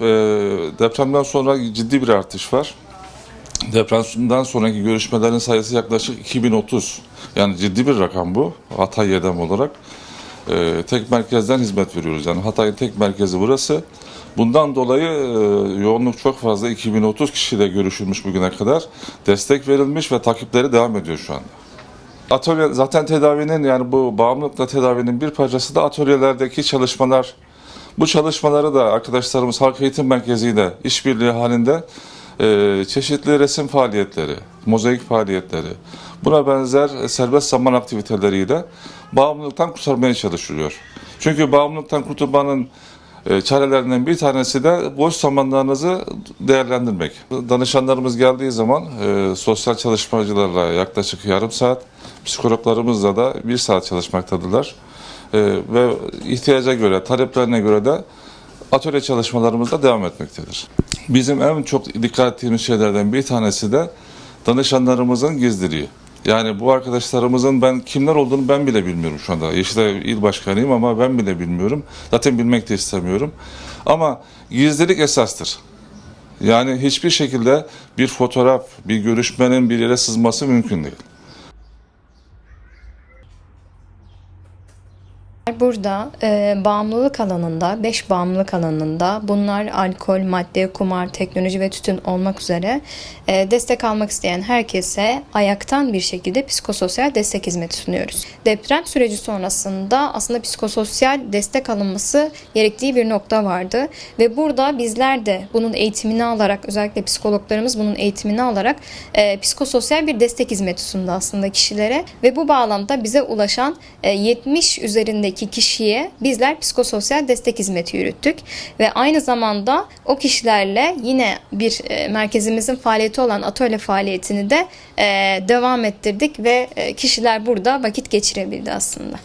e, depremden sonra ciddi bir artış var. Depremden sonraki görüşmelerin sayısı yaklaşık 2030. Yani ciddi bir rakam bu Hatay Yedem olarak. E, tek merkezden hizmet veriyoruz. Yani Hatay'ın tek merkezi burası. Bundan dolayı e, yoğunluk çok fazla. 2030 kişiyle görüşülmüş bugüne kadar. Destek verilmiş ve takipleri devam ediyor şu anda. Atölye zaten tedavinin yani bu bağımlılıkla tedavinin bir parçası da atölyelerdeki çalışmalar. Bu çalışmaları da arkadaşlarımız Halk Eğitim Merkezi ile işbirliği halinde e, çeşitli resim faaliyetleri, mozaik faaliyetleri, buna benzer serbest zaman aktiviteleriyle bağımlılıktan kurtarmaya çalışılıyor. Çünkü bağımlılıktan kurtulmanın e, çarelerinden bir tanesi de boş zamanlarınızı değerlendirmek. Danışanlarımız geldiği zaman e, sosyal çalışmacılarla yaklaşık yarım saat, psikologlarımızla da bir saat çalışmaktadırlar. E, ve ihtiyaca göre, taleplerine göre de atölye çalışmalarımız da devam etmektedir. Bizim en çok dikkat ettiğimiz şeylerden bir tanesi de danışanlarımızın gizliliği. Yani bu arkadaşlarımızın ben kimler olduğunu ben bile bilmiyorum şu anda. Yeşilay il başkanıyım ama ben bile bilmiyorum. Zaten bilmek de istemiyorum. Ama gizlilik esastır. Yani hiçbir şekilde bir fotoğraf, bir görüşmenin bir yere sızması mümkün değil. Burada e, bağımlılık alanında, 5 bağımlılık alanında bunlar alkol, madde, kumar, teknoloji ve tütün olmak üzere e, destek almak isteyen herkese ayaktan bir şekilde psikososyal destek hizmeti sunuyoruz. Deprem süreci sonrasında aslında psikososyal destek alınması gerektiği bir nokta vardı ve burada bizler de bunun eğitimini alarak özellikle psikologlarımız bunun eğitimini alarak e, psikososyal bir destek hizmeti sundu aslında kişilere ve bu bağlamda bize ulaşan e, 70 üzerindeki kişiye bizler psikososyal destek hizmeti yürüttük ve aynı zamanda o kişilerle yine bir e, merkezimizin faaliyeti olan atölye faaliyetini de e, devam ettirdik ve e, kişiler burada vakit geçirebildi aslında.